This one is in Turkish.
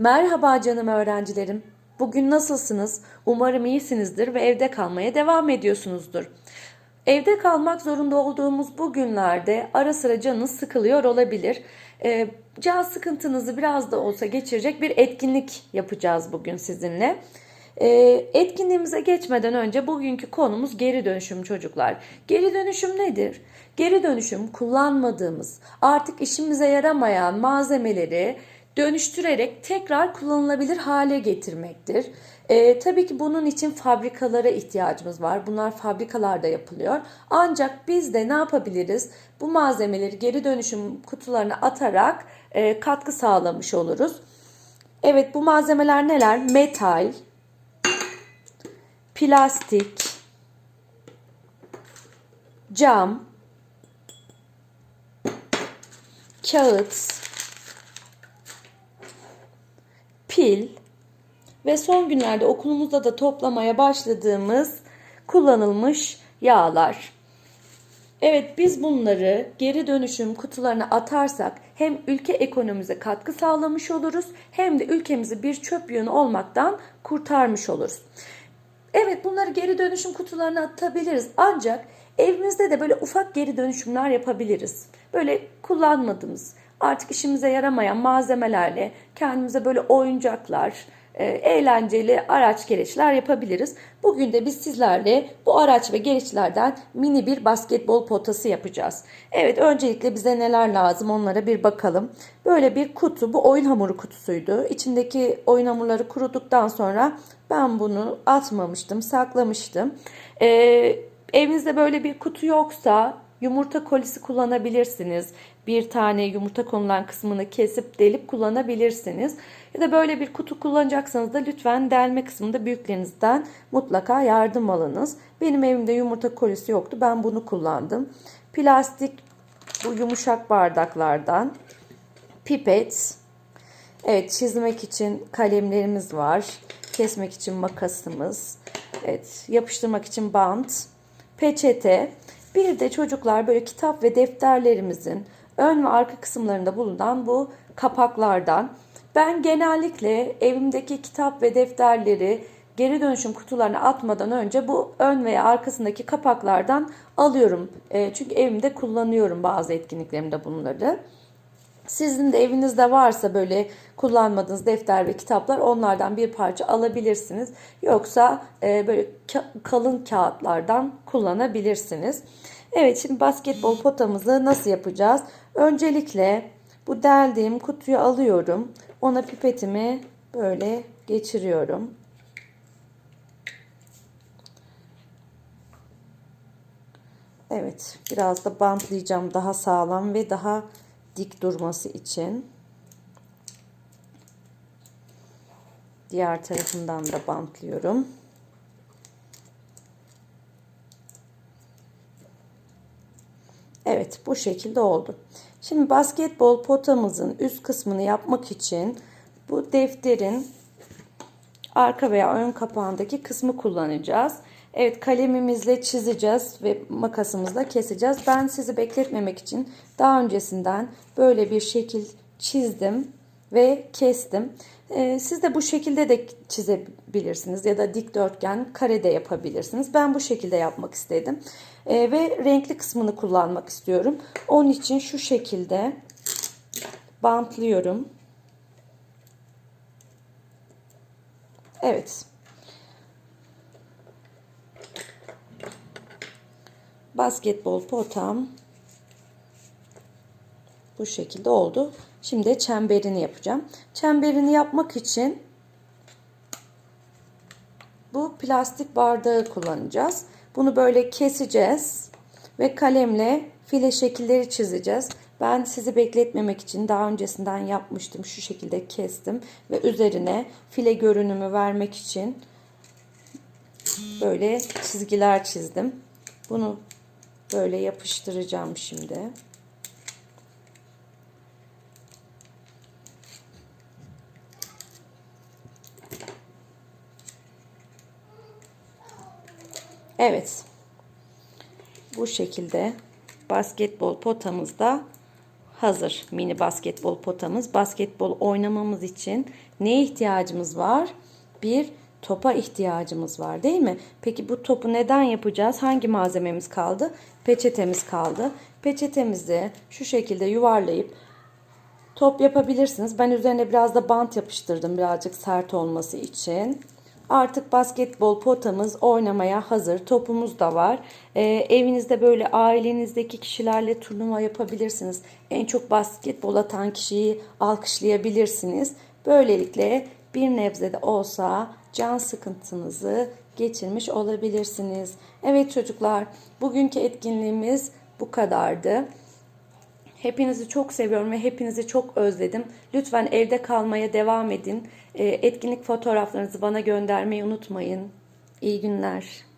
Merhaba canım öğrencilerim. Bugün nasılsınız? Umarım iyisinizdir ve evde kalmaya devam ediyorsunuzdur. Evde kalmak zorunda olduğumuz bu günlerde ara sıra canınız sıkılıyor olabilir. Ee, can sıkıntınızı biraz da olsa geçirecek bir etkinlik yapacağız bugün sizinle. Ee, etkinliğimize geçmeden önce bugünkü konumuz geri dönüşüm çocuklar. Geri dönüşüm nedir? Geri dönüşüm kullanmadığımız, artık işimize yaramayan malzemeleri dönüştürerek tekrar kullanılabilir hale getirmektir. Ee, tabii ki bunun için fabrikalara ihtiyacımız var. Bunlar fabrikalarda yapılıyor. Ancak biz de ne yapabiliriz? Bu malzemeleri geri dönüşüm kutularına atarak e, katkı sağlamış oluruz. Evet bu malzemeler neler? Metal, plastik, cam, kağıt, pil ve son günlerde okulumuzda da toplamaya başladığımız kullanılmış yağlar. Evet biz bunları geri dönüşüm kutularına atarsak hem ülke ekonomimize katkı sağlamış oluruz hem de ülkemizi bir çöp yığını olmaktan kurtarmış oluruz. Evet bunları geri dönüşüm kutularına atabiliriz ancak evimizde de böyle ufak geri dönüşümler yapabiliriz. Böyle kullanmadığımız artık işimize yaramayan malzemelerle kendimize böyle oyuncaklar, e, eğlenceli araç gereçler yapabiliriz. Bugün de biz sizlerle bu araç ve gereçlerden mini bir basketbol potası yapacağız. Evet öncelikle bize neler lazım onlara bir bakalım. Böyle bir kutu bu oyun hamuru kutusuydu. İçindeki oyun hamurları kuruduktan sonra ben bunu atmamıştım saklamıştım. Ee, evinizde böyle bir kutu yoksa Yumurta kolisi kullanabilirsiniz. Bir tane yumurta konulan kısmını kesip delip kullanabilirsiniz. Ya da böyle bir kutu kullanacaksanız da lütfen delme kısmında büyüklerinizden mutlaka yardım alınız. Benim evimde yumurta kolisi yoktu. Ben bunu kullandım. Plastik bu yumuşak bardaklardan. Pipet. Evet çizmek için kalemlerimiz var. Kesmek için makasımız. Evet yapıştırmak için bant. Peçete. Bir de çocuklar böyle kitap ve defterlerimizin ön ve arka kısımlarında bulunan bu kapaklardan ben genellikle evimdeki kitap ve defterleri geri dönüşüm kutularına atmadan önce bu ön veya arkasındaki kapaklardan alıyorum. E, çünkü evimde kullanıyorum bazı etkinliklerimde bunları. Sizin de evinizde varsa böyle kullanmadığınız defter ve kitaplar onlardan bir parça alabilirsiniz. Yoksa e, böyle ka- kalın kağıtlardan kullanabilirsiniz. Evet şimdi basketbol potamızı nasıl yapacağız? Öncelikle bu deldiğim kutuyu alıyorum. Ona pipetimi böyle geçiriyorum. Evet biraz da bantlayacağım daha sağlam ve daha dik durması için. Diğer tarafından da bantlıyorum. Evet bu şekilde oldu. Şimdi basketbol potamızın üst kısmını yapmak için bu defterin arka veya ön kapağındaki kısmı kullanacağız. Evet kalemimizle çizeceğiz ve makasımızla keseceğiz. Ben sizi bekletmemek için daha öncesinden böyle bir şekil çizdim ve kestim. Ee, siz de bu şekilde de çizebilirsiniz ya da dikdörtgen kare de yapabilirsiniz. Ben bu şekilde yapmak istedim. Ee, ve renkli kısmını kullanmak istiyorum. Onun için şu şekilde bantlıyorum. Evet. Basketbol potam bu şekilde oldu. Şimdi çemberini yapacağım. Çemberini yapmak için bu plastik bardağı kullanacağız. Bunu böyle keseceğiz ve kalemle file şekilleri çizeceğiz. Ben sizi bekletmemek için daha öncesinden yapmıştım. Şu şekilde kestim ve üzerine file görünümü vermek için böyle çizgiler çizdim. Bunu Böyle yapıştıracağım şimdi. Evet. Bu şekilde basketbol potamız da hazır mini basketbol potamız. Basketbol oynamamız için neye ihtiyacımız var? Bir topa ihtiyacımız var değil mi? Peki bu topu neden yapacağız? Hangi malzememiz kaldı? Peçetemiz kaldı. Peçetemizi şu şekilde yuvarlayıp top yapabilirsiniz. Ben üzerine biraz da bant yapıştırdım birazcık sert olması için. Artık basketbol potamız oynamaya hazır. Topumuz da var. Ee, evinizde böyle ailenizdeki kişilerle turnuva yapabilirsiniz. En çok basketbol atan kişiyi alkışlayabilirsiniz. Böylelikle bir nebze de olsa can sıkıntınızı geçirmiş olabilirsiniz. Evet çocuklar, bugünkü etkinliğimiz bu kadardı. Hepinizi çok seviyorum ve hepinizi çok özledim. Lütfen evde kalmaya devam edin. Ee, Etkinlik fotoğraflarınızı bana göndermeyi unutmayın. İyi günler.